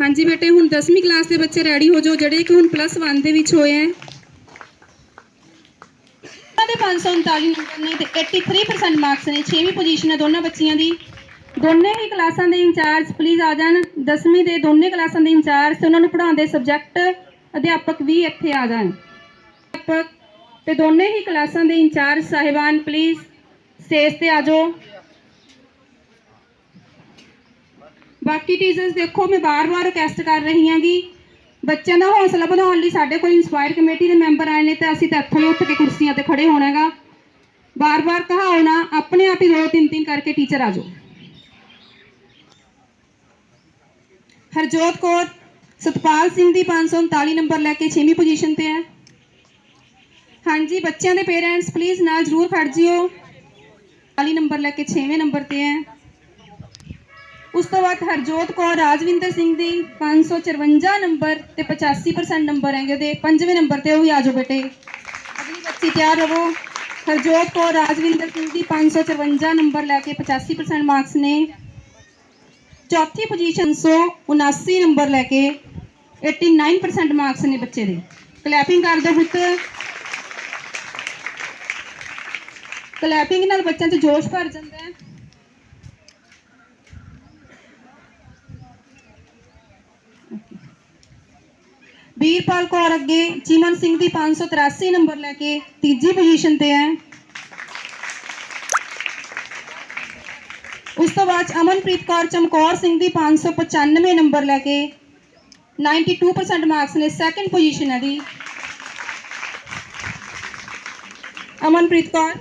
ਹਾਂਜੀ ਬੇਟੇ, ਹੁਣ 10ਵੀਂ ਕਲਾਸ ਦੇ ਬੱਚੇ ਰੈਡੀ ਹੋ ਜਾਓ, ਜਿਹੜੇ ਕਿ ਹੁਣ ਪਲੱਸ 1 ਦੇ ਵਿੱਚ ਹੋਏ ਹੈ ਦੇ 539 ਨੰਬਰ ਨੇ ਤੇ 83% ਮਾਰਕਸ ਨੇ 6ਵੀਂ ਪੋਜੀਸ਼ਨ ਹੈ ਦੋਨਾਂ ਬੱਚੀਆਂ ਦੀ। ਦੋਨੇ ਹੀ ਕਲਾਸਾਂ ਦੇ ਇੰਚਾਰਜ ਪਲੀਜ਼ ਆ ਜਾਣ। 10ਵੀਂ ਦੇ ਦੋਨੇ ਕਲਾਸਾਂ ਦੇ ਇੰਚਾਰਜ ਤੇ ਉਹਨਾਂ ਨੂੰ ਪੜ੍ਹਾਉਂਦੇ ਸਬਜੈਕਟ ਅਧਿਆਪਕ ਵੀ ਇੱਥੇ ਆ ਜਾਣ। ਅਧਿਆਪਕ ਤੇ ਦੋਨੇ ਹੀ ਕਲਾਸਾਂ ਦੇ ਇੰਚਾਰਜ ਸਾਹਿਬਾਨ ਪਲੀਜ਼ ਸਟੇਜ ਤੇ ਆ ਜਾਓ। ਬਾਕੀ ਟੀਚਰਸ ਦੇਖੋ, ਮੈਂ ਬਾਰ-ਬਾਰ ਰਿਕਵੈਸਟ ਕਰ ਰਹੀ ਹਾਂਗੀ ਬੱਚਿਆਂ ਦਾ ਹੌਸਲਾ ਵਧਾਉਣ ਲਈ ਸਾਡੇ ਕੋਲ ਇਨਸਪਾਇਰ ਕਮੇਟੀ ਦੇ ਮੈਂਬਰ ਆਏ ਨੇ ਤਾਂ ਅਸੀਂ ਤਾਂ ਇੱਥੋਂ ਹੀ ਉੱਠ ਕੇ ਕੁਰਸੀਆਂ ਤੇ ਖੜੇ ਹੋਣਾਗਾ ਬਾਰ-ਬਾਰ ਕਹਾਓ ਨਾ ਆਪਣੇ ਆਪ ਹੀ ਦੋ ਤਿੰਨ ਤਿੰਨ ਕਰਕੇ ਟੀਚਰ ਆ ਜਾਓ। ਹਰਜੋਤ ਕੌਰ, ਸਤਪਾਲ ਸਿੰਘ ਦੀ 539 ਨੰਬਰ ਲੈ ਕੇ 6ਵੀਂ ਪੋਜੀਸ਼ਨ ਤੇ ਹੈ। ਹਾਂਜੀ, ਬੱਚਿਆਂ ਦੇ ਪੇਰੈਂਟਸ ਪਲੀਜ਼ ਨਾਲ ਜ਼ਰੂਰ ਖੜ ਜਿਓ। 40 ਨੰਬਰ ਲੈ ਕੇ 6ਵੇਂ ਨੰਬਰ ਤੇ ਹੈ। ਉਸ ਤੋਂ ਬਾਅਦ ਹਰਜੋਤ ਕੌਰ, ਰਾਜਵਿੰਦਰ ਸਿੰਘ ਦੀ 554 ਨੰਬਰ ਤੇ 85% ਨੰਬਰ ਹੈਗੇ ਉਹਦੇ। ਪੰਜਵੇਂ ਨੰਬਰ ਤੇ ਉਹ ਵੀ ਆ ਜਾਓ ਬੇਟੇ। ਅਗਲੀ ਬੱਚੀ ਤਿਆਰ ਰਹੋ। ਹਰਜੋਤ ਕੌਰ, ਰਾਜਵਿੰਦਰ ਸਿੰਘ ਦੀ 554 ਨੰਬਰ ਲੈ ਕੇ 85% ਮਾਰਕਸ ਨੇ। ਚੌਥੀ ਪੋਜੀਸ਼ਨ 179 ਨੰਬਰ ਲੈ ਕੇ 89% ਮਾਰਕਸ ਨੇ ਬੱਚੇ ਦੇ। ਕਲੈਪਿੰਗ ਕਰ ਦਿਓ ਪੁੱਤ। ਕਲੈਪਿੰਗ ਨਾਲ ਬੱਚਿਆਂ 'ਚ ਜੋਸ਼ ਭਰ ਜਾਂਦਾ ਹੈ। ਵੀਰਪਾਲ ਕੌਰ ਅੱਗੇ, ਚਿਮਨ ਸਿੰਘ ਦੀ 583 ਨੰਬਰ ਲੈ ਕੇ ਤੀਜੀ ਪੋਜੀਸ਼ਨ ਤੇ ਹੈ। ਉਸ ਤੋਂ ਬਾਅਦ 'ਚ ਅਮਨਪ੍ਰੀਤ ਕੌਰ, ਚਮਕੌਰ ਸਿੰਘ ਦੀ 595 ਨੰਬਰ ਲੈ ਕੇ 92% ਮਾਰਕਸ ਨੇ ਸੈਕੰਡ ਪੋਜੀਸ਼ਨ ਹੈ ਦੀ ਅਮਨਪ੍ਰੀਤ ਕੌਰ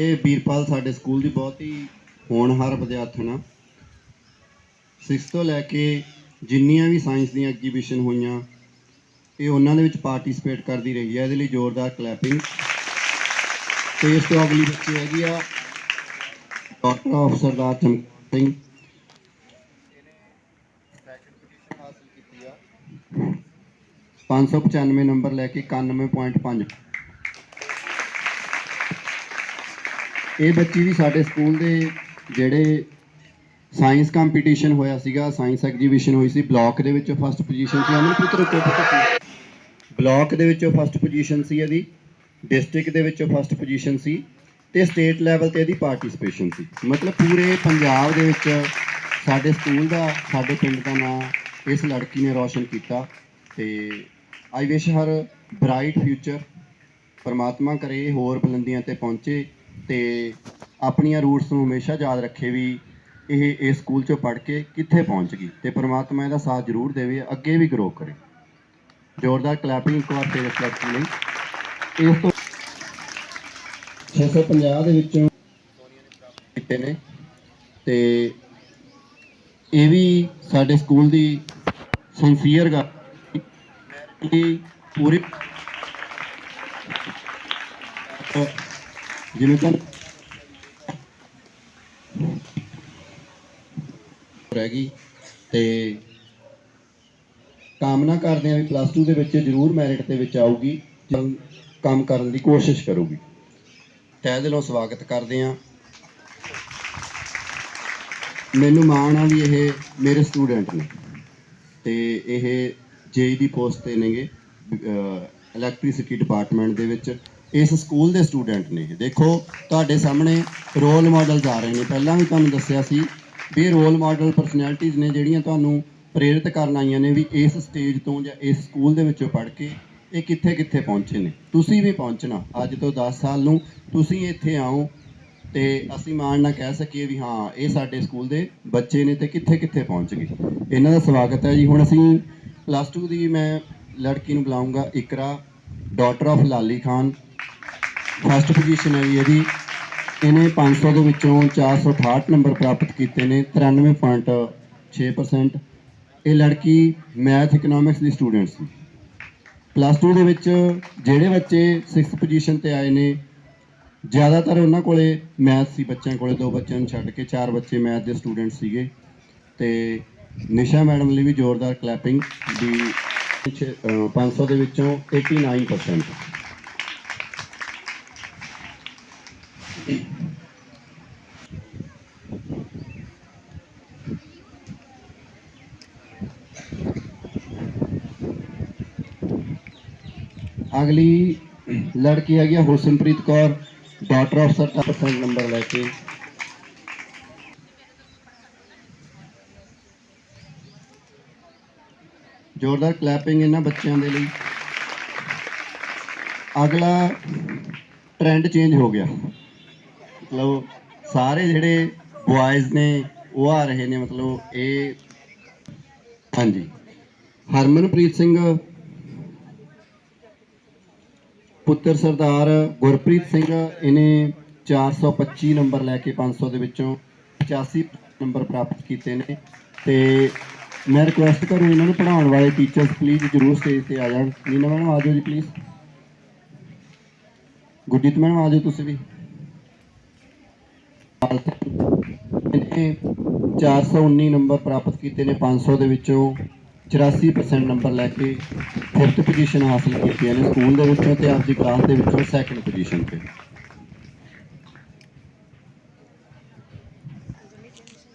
ਇਹ ਵੀਰਪਾਲ ਸਾਡੇ ਸਕੂਲ ਦੀ ਬਹੁਤ ਹੀ ਹੋਣਹਾਰ ਵਿਦਿਆਰਥਣ ਆ। 6 ਤੋਂ ਲੈ ਕੇ ਜਿੰਨੀਆਂ ਵੀ ਸਾਇੰਸ ਦੀਆਂ ਐਗਜੀਬਿਸ਼ਨ ਹੋਈਆਂ, ਇਹ ਉਹਨਾਂ ਦੇ ਵਿੱਚ ਪਾਰਟਿਸਿਪੇਟ ਕਰਦੀ ਰਹੀ ਹੈ ਇਹਦੇ ਲਈ ਜ਼ੋਰਦਾਰ ਕਲੈਪਿੰਗ ਤੇ ਇਸ ਤੋਂ ਅਗਲੀ ਬੱਚੀ ਹੈਗੀ ਆ ਡਾਕਟਰ ਆਫ ਸਰਦਾਰ ਚਮਕ ਸਿੰਘ। ਸੈਕੰਡ ਪੋਜੀਸ਼ਨ ਹਾਸਲ ਕੀਤੀ ਆ 595 ਨੰਬਰ ਲੈ ਕੇ 91.5 ਇਹ ਬੱਚੀ ਵੀ ਸਾਡੇ ਸਕੂਲ ਦੇ ਜਿਹੜੇ ਸਾਇੰਸ ਕੰਪੀਟੀਸ਼ਨ ਹੋਇਆ ਸੀਗਾ, ਸਾਇੰਸ ਐਗਜੀਬਿਸ਼ਨ ਹੋਈ ਸੀ, ਬਲਾਕ ਦੇ ਵਿੱਚੋਂ ਫਸਟ ਪੋਜੀਸ਼ਨ ਸੀ, ਅਮਨ ਪੁੱਤਰ ਬਲਾਕ ਦੇ ਵਿੱਚੋਂ ਫਸਟ ਪੋਜੀਸ਼ਨ ਸੀ ਇਹਦੀ ਡਿਸਟ੍ਰਿਕਟ ਦੇ ਵਿੱਚੋਂ ਫਸਟ ਪੋਜੀਸ਼ਨ ਸੀ ਤੇ ਸਟੇਟ ਲੈਵਲ ਤੇ ਇਹਦੀ ਪਾਰਟਿਸਿਪੇਸ਼ਨ ਸੀ। ਮਤਲਬ ਪੂਰੇ ਪੰਜਾਬ ਦੇ ਵਿੱਚ ਸਾਡੇ ਸਕੂਲ ਦਾ, ਸਾਡੇ ਪਿੰਡ ਦਾ ਨਾਮ ਇਸ ਲੜਕੀ ਨੇ ਰੌਸ਼ਨ ਕੀਤਾ ਤੇ ਆਈ ਵਿਸ਼ ਹਰ ਬ੍ਰਾਈਟ ਫਿਊਚਰ ਪਰਮਾਤਮਾ ਕਰੇ ਹੋਰ ਬੁਲੰਦੀਆਂ ਤੇ ਪਹੁੰਚੇ। ਤੇ ਆਪਣੀਆਂ ਰੂਟਸ ਨੂੰ ਹਮੇਸ਼ਾ ਯਾਦ ਰੱਖੇ ਵੀ ਇਹ ਇਸ ਸਕੂਲ ਚੋਂ ਪੜ੍ਹ ਕੇ ਕਿੱਥੇ ਪਹੁੰਚ ਗਈ ਤੇ ਪਰਮਾਤਮਾ ਇਹਦਾ ਸਾਥ ਜ਼ਰੂਰ ਦੇਵੇ, ਅੱਗੇ ਵੀ ਗਰੋ ਕਰੇ। ਜ਼ੋਰਦਾਰ ਕਲੈਪਿੰਗ ਇੱਕ ਵਾਰ ਫੇਰ ਇਸ ਲਈ। ਇਸ ਤੋਂ 650 ਦੇ ਵਿੱਚੋਂ ਕੀਤੇ ਨੇ ਤੇ ਇਹ ਵੀ ਸਾਡੇ ਸਕੂਲ ਦੀ ਸੰਸੀਅਰ ਗੱਲ ਦੀ ਪੂਰੀ ਜਿਵੇਂ ਤਾਂ ਰਹਿ ਗਈ ਤੇ ਕਾਮਨਾ ਕਰਦੇ ਆ ਵੀ ਪਲੱਸ 2 ਦੇ ਵਿੱਚ ਜ਼ਰੂਰ ਮੈਰਿਟ ਦੇ ਵਿੱਚ ਆਊਗੀ ਜਾਂ ਕੰਮ ਕਰਨ ਦੀ ਕੋਸ਼ਿਸ਼ ਕਰੂਗੀ। ਤਹਿ ਦਿਲੋਂ ਸਵਾਗਤ ਕਰਦੇ ਆ ਮੈਨੂੰ ਮਾਣ ਆ ਵੀ ਇਹ ਮੇਰੇ ਸਟੂਡੈਂਟ ਨੇ ਤੇ ਇਹ ਜੇਈ ਦੀ ਪੋਸਟ ਤੇ ਨੇਗੇ ਇਲੈਕਟ੍ਰਿਸਿਟੀ ਡਿਪਾਰਟਮੈਂਟ ਦੇ ਵਿੱਚ। ਇਸ ਸਕੂਲ ਦੇ ਸਟੂਡੈਂਟ ਨੇ। ਦੇਖੋ, ਤੁਹਾਡੇ ਸਾਹਮਣੇ ਰੋਲ ਮਾਡਲ ਆ ਰਹੇ ਨੇ। ਪਹਿਲਾਂ ਵੀ ਤੁਹਾਨੂੰ ਦੱਸਿਆ ਸੀ ਵੀ ਇਹ ਰੋਲ ਮਾਡਲ ਪਰਸਨੈਲਿਟੀਜ਼ ਨੇ ਜਿਹੜੀਆਂ ਤੁਹਾਨੂੰ ਪ੍ਰੇਰਿਤ ਕਰਨ ਆਈਆਂ ਨੇ ਵੀ ਇਸ ਸਟੇਜ ਤੋਂ ਜਾਂ ਇਸ ਸਕੂਲ ਦੇ ਵਿੱਚੋਂ ਪੜ੍ਹ ਕੇ ਇਹ ਕਿੱਥੇ ਕਿੱਥੇ ਪਹੁੰਚੇ ਨੇ। ਤੁਸੀਂ ਵੀ ਪਹੁੰਚਣਾ। ਅੱਜ ਤੋਂ 10 ਸਾਲ ਨੂੰ ਤੁਸੀਂ ਇੱਥੇ ਆਓ ਤੇ ਅਸੀਂ ਮਾਣ ਨਾਲ ਕਹਿ ਸਕੀਏ ਵੀ ਹਾਂ, ਇਹ ਸਾਡੇ ਸਕੂਲ ਦੇ ਬੱਚੇ ਨੇ ਤੇ ਕਿੱਥੇ ਕਿੱਥੇ ਪਹੁੰਚ ਗਏ। ਇਹਨਾਂ ਦਾ ਸਵਾਗਤ ਹੈ ਜੀ। ਹੁਣ ਅਸੀਂ ਪਲੱਸ 2 ਦੀ ਮੈਂ ਲੜਕੀ ਨੂੰ ਬੁਲਾਉਂਗਾ Iqra daughter of Lali Khan. First position ਹੈ ਜੀ ਇਹਦੀ ਇਹਨੇ 500 ਦੇ ਵਿੱਚੋਂ 468 ਨੰਬਰ ਪ੍ਰਾਪਤ ਕੀਤੇ ਨੇ 93.6% ਇਹ ਲੜਕੀ ਮੈਥ ਇਕਨੋਮਿਕਸ ਦੀ ਸਟੂਡੈਂਟ ਸੀ। ਪਲੱਸ 2 ਦੇ ਵਿੱਚ ਜਿਹੜੇ ਬੱਚੇ 6th ਪੋਜੀਸ਼ਨ ਤੇ ਆਏ ਨੇ, ਜ਼ਿਆਦਾਤਰ ਉਹਨਾਂ ਕੋਲੇ ਮੈਥ ਸੀ, ਬੱਚਿਆਂ ਕੋਲੇ ਦੋ ਬੱਚਿਆਂ ਨੂੰ ਛੱਡ ਕੇ ਚਾਰ ਬੱਚੇ ਮੈਥ ਦੇ ਸਟੂਡੈਂਟ ਸੀਗੇ। ਤੇ ਨਿਸ਼ਾ ਮੈਡਮ ਲਈ ਵੀ ਜ਼ੋਰਦਾਰ ਕਲੈਪਿੰਗ ਦੀ ਛੇ- ਅਹ 500 ਦੇ ਵਿੱਚੋਂ 89% ਅਗਲੀ ਲੜਕੀ ਹੈਗੀ Husanpreet Kaur daughter of sir 70% number ਲੈ ਕੇ। ਜ਼ੋਰਦਾਰ ਕਲੈਪਿੰਗ ਇਹਨਾਂ ਬੱਚਿਆਂ ਦੇ ਲਈ। ਅਗਲਾ ਟ੍ਰੈਂਡ ਚੇਂਜ ਹੋ ਗਿਆ। ਮਤਲਬ ਸਾਰੇ ਜਿਹੜੇ ਬੁਆਇਜ਼ ਨੇ, ਉਹ ਆ ਰਹੇ ਨੇ, ਮਤਲਬ ਇਹ ਹਾਂਜੀ। ਹਰਮਨਪ੍ਰੀਤ ਸਿੰਘ, ਪੁੱਤਰ ਸਰਦਾਰ ਗੁਰਪ੍ਰੀਤ ਸਿੰਘ, ਇਹਨੇ 425 ਨੰਬਰ ਲੈ ਕੇ 500 ਦੇ ਵਿੱਚੋਂ 85 ਨੰਬਰ ਪ੍ਰਾਪਤ ਕੀਤੇ ਨੇ। ਤੇ ਮੈਂ ਰਿਕੁਐਸਟ ਕਰੂੰ ਇਹਨਾਂ ਨੂੰ ਪੜ੍ਹਾਉਣ ਵਾਲੇ ਟੀਚਰਸ ਪਲੀਜ਼ ਜਰੂਰ ਸਟੇਜ ਤੇ ਆ ਜਾਣ। ਨੀਨਾ ਮੈਡਮ, ਆ ਜਾਓ ਜੀ ਪਲੀਜ਼ ਗੁਰਜੀਤ ਮੈਡਮ, ਆ ਜਾਓ ਤੁਸੀਂ ਵੀ। ਇਹਨੇ 419 ਨੰਬਰ ਪ੍ਰਾਪਤ ਕੀਤੇ ਨੇ 500 ਦੇ ਵਿੱਚੋਂ 84% ਨੰਬਰ ਲੈ ਕੇ 5th ਪੋਜੀਸ਼ਨ ਹਾਸਲ ਕੀਤੀ ਹੈ ਨੇ ਸਕੂਲ ਦੇ ਵਿੱਚੋਂ ਤੇ ਆਪਦੀ ਕਲਾਸ ਦੇ ਵਿੱਚੋਂ ਸੈਕੰਡ ਪੋਜੀਸ਼ਨ ਤੇ।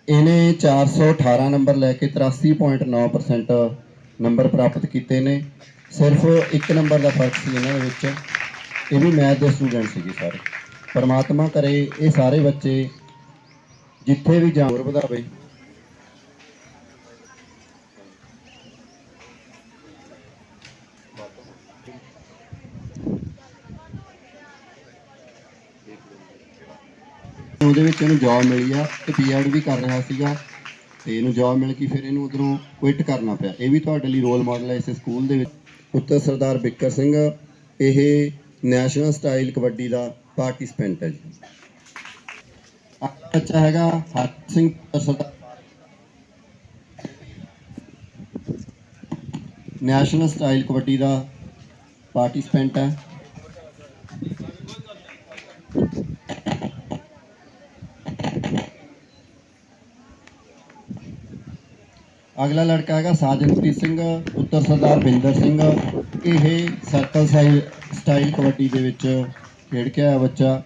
ਇਹਨੇ 418 ਨੰਬਰ ਲੈ ਕੇ 83.9% ਨੰਬਰ ਪ੍ਰਾਪਤ ਕੀਤੇ ਨੇ। ਸਿਰਫ ਇੱਕ ਨੰਬਰ ਦਾ ਫ਼ਰਕ ਸੀ ਇਹਨਾਂ ਦੇ ਵਿੱਚ। ਇਹ ਵੀ ਮੈਥ ਦੇ ਸਟੂਡੈਂਟ ਸੀਗੇ ਸਾਰੇ। ਪਰਮਾਤਮਾ ਕਰੇ, ਇਹ ਸਾਰੇ ਬੱਚੇ ਜਿੱਥੇ ਵੀ ਜਾਣ, ਹੋਰ ਵਧਾਵੇ। ਉਹਦੇ ਵਿੱਚ ਇਹਨੂੰ ਜੌਬ ਮਿਲੀ ਆ ਤੇ ਬੀਐਡ ਵੀ ਕਰ ਰਿਹਾ ਸੀਗਾ। ਤੇ ਇਹਨੂੰ ਜੌਬ ਮਿਲ ਕੇ ਫਿਰ ਇਹਨੂੰ ਉਧਰੋਂ ਕੁਇਟ ਕਰਨਾ ਪਿਆ। ਇਹ ਵੀ ਤੁਹਾਡੇ ਲਈ ਰੋਲ ਮਾਡਲ ਹੈ ਇਸ ਸਕੂਲ ਦੇ ਵਿੱਚ। ਪੁੱਤਰ ਸਰਦਾਰ ਬਿੱਕਰ ਸਿੰਘ, ਇਹ ਨੈਸ਼ਨਲ ਸਟਾਈਲ ਕਬੱਡੀ ਦਾ ਪਾਰਟਿਸਪੈਂਟ ਹੈ ਜੀ। ਬੱਚਾ ਹੈਗਾ ਹਰ ਸਿੰਘ ਨੈਸ਼ਨਲ ਸਟਾਈਲ ਕਬੱਡੀ ਦਾ ਪਾਰਟਿਸਪੈਂਟ ਹੈ। ਅਗਲਾ ਲੜਕਾ ਹੈਗਾ ਸਾਜਨਪ੍ਰੀਤ ਸਿੰਘ ਉੱਤਰ ਸਰਦਾਰ ਬਿੰਦਰ ਸਿੰਘ। ਇਹ ਸਰਕਲ ਸਾਈਲ ਸਟਾਈਲ ਕਬੱਡੀ ਦੇ ਵਿੱਚ ਖੇਡ ਕੇ ਆਇਆ ਬੱਚਾ।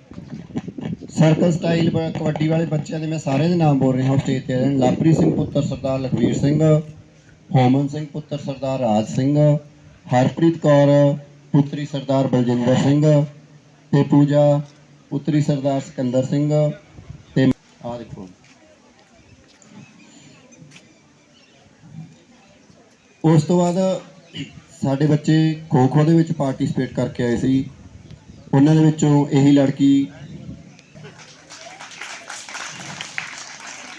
ਸਰਕਲ ਸਟਾਈਲ ਕਬੱਡੀ ਵਾਲੇ ਬੱਚਿਆਂ ਦੇ ਮੈਂ ਸਾਰਿਆਂ ਦੇ ਨਾਮ ਬੋਲ ਰਿਹਾ ਹਾਂ ਸਟੇਜ ਤੇ ਆ ਜਾਣ ਲਵਪ੍ਰੀਤ ਸਿੰਘ, ਪੁੱਤਰ ਸਰਦਾਰ ਲਖਵੀਰ ਸਿੰਘ। ਹੋਮਨ ਸਿੰਘ, ਪੁੱਤਰ ਸਰਦਾਰ ਰਾਜ ਸਿੰਘ। ਹਰਪ੍ਰੀਤ ਕੌਰ, ਪੁੱਤਰੀ ਸਰਦਾਰ ਬਲਜਿੰਦਰ ਸਿੰਘ। ਤੇ ਪੂਜਾ, ਪੁੱਤਰੀ ਸਰਦਾਰ ਸਿਕੰਦਰ ਸਿੰਘ। ਤੇ ਆਹ ਦੇਖੋ। ਉਸ ਤੋਂ ਬਾਅਦ ਸਾਡੇ ਬੱਚੇ ਖੋ ਖੋ ਦੇ ਵਿੱਚ ਪਾਰਟਿਸਿਪੇਟ ਕਰਕੇ ਆਏ ਸੀ। ਉਹਨਾਂ ਦੇ ਵਿੱਚੋਂ ਇਹੀ ਲੜਕੀ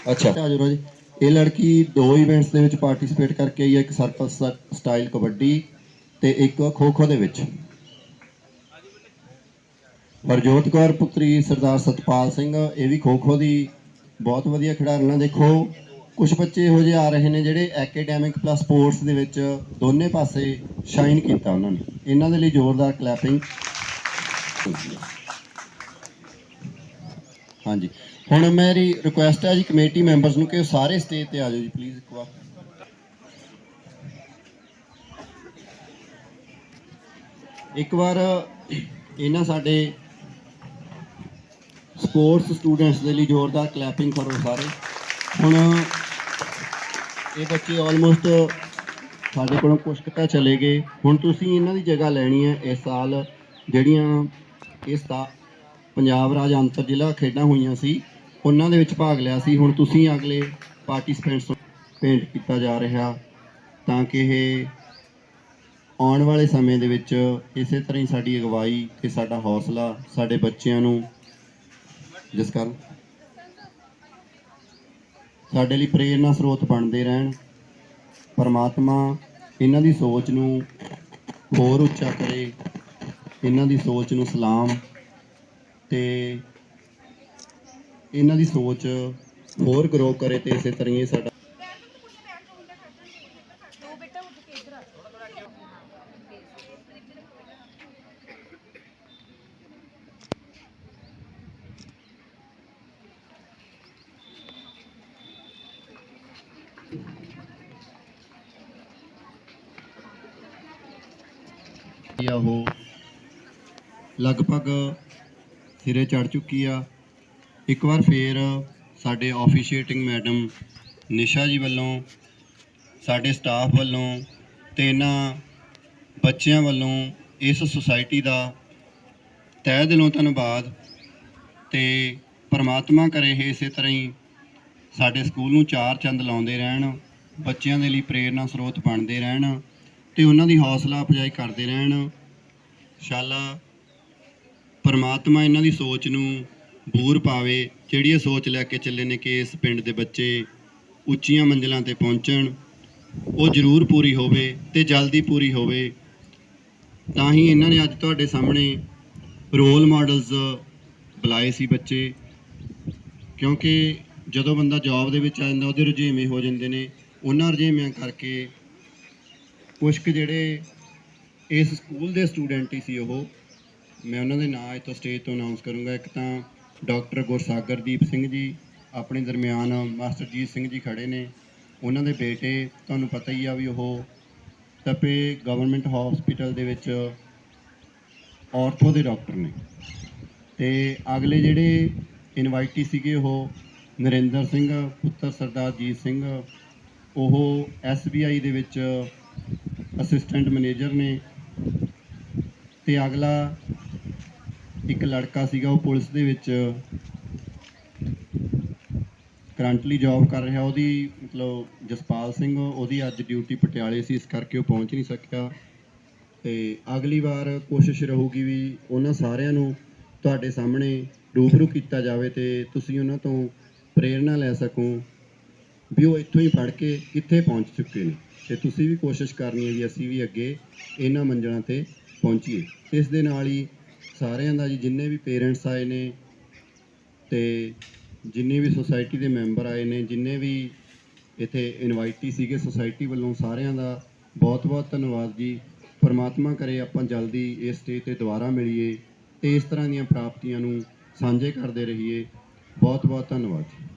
ਅੱਛਾ। ਜਾਓ ਜੀ ਇਹ ਲੜਕੀ ਦੋ ਇਵੈਂਟਸ ਦੇ ਵਿੱਚ ਪਾਰਟਿਸਿਪੇਟ ਕਰਕੇ ਆਈ ਹੈ ਇੱਕ ਸਰਕਲ ਸਟਾਈਲ ਕਬੱਡੀ ਤੇ ਇੱਕ ਖੋ ਖੋ ਦੇ ਵਿੱਚ। ਹਰਜੋਤ ਕੌਰ ਪੁੱਤਰੀ ਸਰਦਾਰ ਸਤਪਾਲ ਸਿੰਘ ਇਹ ਵੀ ਖੋ ਖੋ ਦੀ ਬਹੁਤ ਵਧੀਆ ਖਿਡਾਰਨ ਦੇਖੋ ਕੁਝ ਬੱਚੇ ਇਹੋ ਜਿਹੇ ਆ ਰਹੇ ਨੇ ਜਿਹੜੇ ਐਕੈਡੈਮਿਕ ਪਲੱਸ ਸਪੋਰਟਸ ਦੇ ਵਿੱਚ ਦੋਨੇ ਪਾਸੇ ਸ਼ਾਈਨ ਕੀਤਾ ਉਹਨਾਂ ਨੇ। ਇਹਨਾਂ ਦੇ ਲਈ ਜ਼ੋਰਦਾਰ ਕਲੈਪਿੰਗ ਹਾਂਜੀ। ਹੁਣ ਮੇਰੀ ਰਿਕੁਐਸਟ ਹੈ ਜੀ ਕਮੇਟੀ ਮੈਂਬਰਸ ਨੂੰ ਕਿ ਉਹ ਸਾਰੇ ਸਟੇਜ ਤੇ ਆ ਜਾਓ ਜੀ ਪਲੀਜ਼ ਇੱਕ ਵਾਰ। ਇੱਕ ਵਾਰ ਇਹਨਾਂ ਸਾਡੇ ਸਪੋਰਟਸ ਸਟੂਡੈਂਟਸ ਦੇ ਲਈ ਜ਼ੋਰਦਾਰ ਕਲੈਪਿੰਗ ਕਰੋ ਸਾਰੇ। ਹੁਣ ਇਹ ਬੱਚੇ ਆਲਮੋਸਟ ਸਾਡੇ ਕੋਲੋਂ ਕੁਝ ਕੁ ਤਾਂ ਚਲੇ ਗਏ। ਹੁਣ ਤੁਸੀਂ ਇਹਨਾਂ ਦੀ ਜਗ੍ਹਾ ਲੈਣੀ ਹੈ ਇਸ ਸਾਲ, ਜਿਹੜੀਆਂ ਇਸ ਦਾ ਪੰਜਾਬ ਰਾਜ ਅੰਤਰ ਜ਼ਿਲ੍ਹਾ ਖੇਡਾਂ ਹੋਈਆਂ ਸੀ, ਉਹਨਾਂ ਦੇ ਵਿੱਚ ਭਾਗ ਲਿਆ ਸੀ। ਹੁਣ ਤੁਸੀਂ ਅਗਲੇ ਪਾਰਟਿਸਪੈਂਟਸ ਪੇਂਟ ਕੀਤਾ ਜਾ ਰਿਹਾ ਤਾਂ ਕਿ ਇਹ ਆਉਣ ਵਾਲੇ ਸਮੇਂ ਦੇ ਵਿੱਚ ਇਸੇ ਤਰ੍ਹਾਂ ਹੀ ਸਾਡੀ ਅਗਵਾਈ ਤੇ ਸਾਡਾ ਹੌਸਲਾ ਸਾਡੇ ਬੱਚਿਆਂ ਨੂੰ, ਜਿਸ ਕਾਰਨ ਸਾਡੇ ਲਈ ਪ੍ਰੇਰਨਾ ਸਰੋਤ ਬਣਦੇ ਰਹਿਣ। ਪਰਮਾਤਮਾ ਇਹਨਾਂ ਦੀ ਸੋਚ ਨੂੰ ਹੋਰ ਉੱਚਾ ਕਰੇ। ਇਹਨਾਂ ਦੀ ਸੋਚ ਨੂੰ ਸਲਾਮ ਤੇ ਇਹਨਾਂ ਦੀ ਸੋਚ ਹੋਰ ਗਰੋ ਕਰੇ ਤੇ ਇਸੇ ਤਰ੍ਹਾਂ ਹੀ ਸਾਡਾ ਆ ਉਹ। ਲਗਭਗ ਸਿਰੇ ਚੜ ਚੁੱਕੀ ਆ। ਇੱਕ ਵਾਰ ਫੇਰ ਸਾਡੇ ਆਫੀਸ਼ੀਏਟਿੰਗ ਮੈਡਮ ਨਿਸ਼ਾ ਜੀ ਵੱਲੋਂ, ਸਾਡੇ ਸਟਾਫ ਵੱਲੋਂ ਤੇ ਇਹਨਾਂ ਬੱਚਿਆਂ ਵੱਲੋਂ ਇਸ ਸੁਸਾਇਟੀ ਦਾ ਤਹਿ ਦਿਲੋਂ ਧੰਨਵਾਦ ਤੇ ਪਰਮਾਤਮਾ ਕਰੇ ਇਹ ਇਸੇ ਤਰ੍ਹਾਂ ਹੀ ਸਾਡੇ ਸਕੂਲ ਨੂੰ ਚਾਰ ਚੰਦ ਲਾਉਂਦੇ ਰਹਿਣ, ਬੱਚਿਆਂ ਦੇ ਲਈ ਪ੍ਰੇਰਨਾ ਸਰੋਤ ਬਣਦੇ ਰਹਿਣ। ਤੇ ਉਹਨਾਂ ਦੀ ਹੌਸਲਾ ਅਫਜ਼ਾਈ ਕਰਦੇ ਰਹਿਣ। ਸ਼ਾਲਾ, ਪਰਮਾਤਮਾ ਇਹਨਾਂ ਦੀ ਸੋਚ ਨੂੰ ਬੂਰ ਪਾਵੇ, ਜਿਹੜੀ ਇਹ ਸੋਚ ਲੈ ਕੇ ਚੱਲੇ ਨੇ ਕਿ ਇਸ ਪਿੰਡ ਦੇ ਬੱਚੇ ਉੱਚੀਆਂ ਮੰਜ਼ਿਲਾਂ ਤੇ ਪਹੁੰਚਣ, ਉਹ ਜ਼ਰੂਰ ਪੂਰੀ ਹੋਵੇ ਤੇ ਜਲਦੀ ਪੂਰੀ ਹੋਵੇ। ਤਾਂ ਹੀ ਇਹਨਾਂ ਨੇ ਅੱਜ ਤੁਹਾਡੇ ਸਾਹਮਣੇ ਰੋਲ ਮਾਡਲਸ ਬੁਲਾਏ ਸੀ ਬੱਚੇ, ਕਿਉਂਕਿ ਜਦੋਂ ਬੰਦਾ ਜੌਬ ਦੇ ਵਿੱਚ ਆ ਜਾਂਦਾ, ਉਹਦੇ ਰੁਝੇਵੇਂ ਹੋ ਜਾਂਦੇ ਨੇ, ਉਹਨਾਂ ਰੁਝੇਵਿਆਂ ਕਰਕੇ ਕੁਛ ਕੁ ਜਿਹੜੇ ਇਸ ਸਕੂਲ ਦੇ ਸਟੂਡੈਂਟ ਹੀ ਸੀ ਉਹ, ਮੈਂ ਉਹਨਾਂ ਦੇ ਨਾਂ ਇੱਥੋਂ ਸਟੇਜ ਤੋਂ ਅਨਾਉਂਸ ਕਰੂੰਗਾ। ਇੱਕ ਤਾਂ ਡਾਕਟਰ ਗੁਰਸਾਗਰਦੀਪ ਸਿੰਘ ਜੀ, ਆਪਣੇ ਦਰਮਿਆਨ ਮਾਸਟਰ ਜੀਤ ਸਿੰਘ ਜੀ ਖੜੇ ਨੇ। ਉਹਨਾਂ ਦੇ ਬੇਟੇ, ਤੁਹਾਨੂੰ ਪਤਾ ਹੀ ਆ ਵੀ ਉਹ ਤਪੇ ਗਵਰਨਮੈਂਟ ਹਸਪੀਟਲ ਦੇ ਵਿੱਚ ਔਰਥੋ ਦੇ ਡਾਕਟਰ ਨੇ। ਤੇ ਅਗਲੇ ਜਿਹੜੇ ਇਨਵਾਈਟੀ ਸੀਗੇ ਉਹ ਨਰਿੰਦਰ ਸਿੰਘ, ਪੁੱਤਰ ਸਰਦਾਰ ਜੀਤ ਸਿੰਘ, ਉਹ SBI ਦੇ ਵਿੱਚ ਅਸਿਸਟੈਂਟ ਮੈਨੇਜਰ ਨੇ ਤੇ ਅਗਲਾ ਇੱਕ ਲੜਕਾ ਸੀਗਾ, ਉਹ ਪੁਲਿਸ ਦੇ ਵਿੱਚ ਕਰੰਟਲੀ ਜੌਬ ਕਰ ਰਿਹਾ। ਉਹਦੀ ਮਤਲਬ ਜਸਪਾਲ ਸਿੰਘ, ਉਹਦੀ ਅੱਜ ਡਿਊਟੀ ਪਟਿਆਲੇ ਸੀ, ਇਸ ਕਰਕੇ ਉਹ ਪਹੁੰਚ ਨਹੀਂ ਸਕਿਆ। ਤੇ ਅਗਲੀ ਵਾਰ ਕੋਸ਼ਿਸ਼ ਰਹੂਗੀ ਵੀ ਉਹਨਾਂ ਸਾਰਿਆਂ ਨੂੰ ਤੁਹਾਡੇ ਸਾਹਮਣੇ ਰੂਬਰੂ ਕੀਤਾ ਜਾਵੇ ਤੇ ਤੁਸੀਂ ਉਹਨਾਂ ਤੋਂ ਪ੍ਰੇਰਣਾ ਲੈ ਸਕੋ। ਵੀ ਉਹ ਇੱਥੋਂ ਹੀ ਫੜ ਕੇ ਕਿੱਥੇ ਪਹੁੰਚ ਚੁੱਕੇ ਨੇ। ਤੇ ਤੁਸੀਂ ਵੀ ਕੋਸ਼ਿਸ਼ ਕਰਨੀ ਹੈ ਵੀ ਅਸੀਂ ਵੀ ਅੱਗੇ ਇਹਨਾਂ ਮੰਜ਼ਲਾਂ ਤੇ ਪਹੁੰਚੀਏ। ਇਸ ਦੇ ਨਾਲ ਹੀ ਸਾਰਿਆਂ ਦਾ ਜੀ, ਜਿੰਨੇ ਵੀ ਪੇਰੈਂਟਸ ਆਏ ਨੇ ਤੇ ਜਿੰਨੇ ਵੀ ਸੁਸਾਇਟੀ ਦੇ ਮੈਂਬਰ ਆਏ ਨੇ, ਜਿੰਨੇ ਵੀ ਇੱਥੇ ਇਨਵਾਈਟੀ ਸੀਗੇ ਸੁਸਾਇਟੀ ਵੱਲੋਂ, ਸਾਰਿਆਂ ਦਾ ਬਹੁਤ ਬਹੁਤ ਧੰਨਵਾਦ ਜੀ। ਪਰਮਾਤਮਾ ਕਰੇ ਆਪਾਂ ਜਲਦੀ ਇਸ ਸਟੇਜ ਤੇ ਦੁਬਾਰਾ ਮਿਲੀਏ ਤੇ ਇਸ ਤਰ੍ਹਾਂ ਦੀਆਂ ਪ੍ਰਾਪਤੀਆਂ ਨੂੰ ਸਾਂਝੇ ਕਰਦੇ ਰਹੀਏ। ਬਹੁਤ ਬਹੁਤ ਧੰਨਵਾਦ ਜੀ।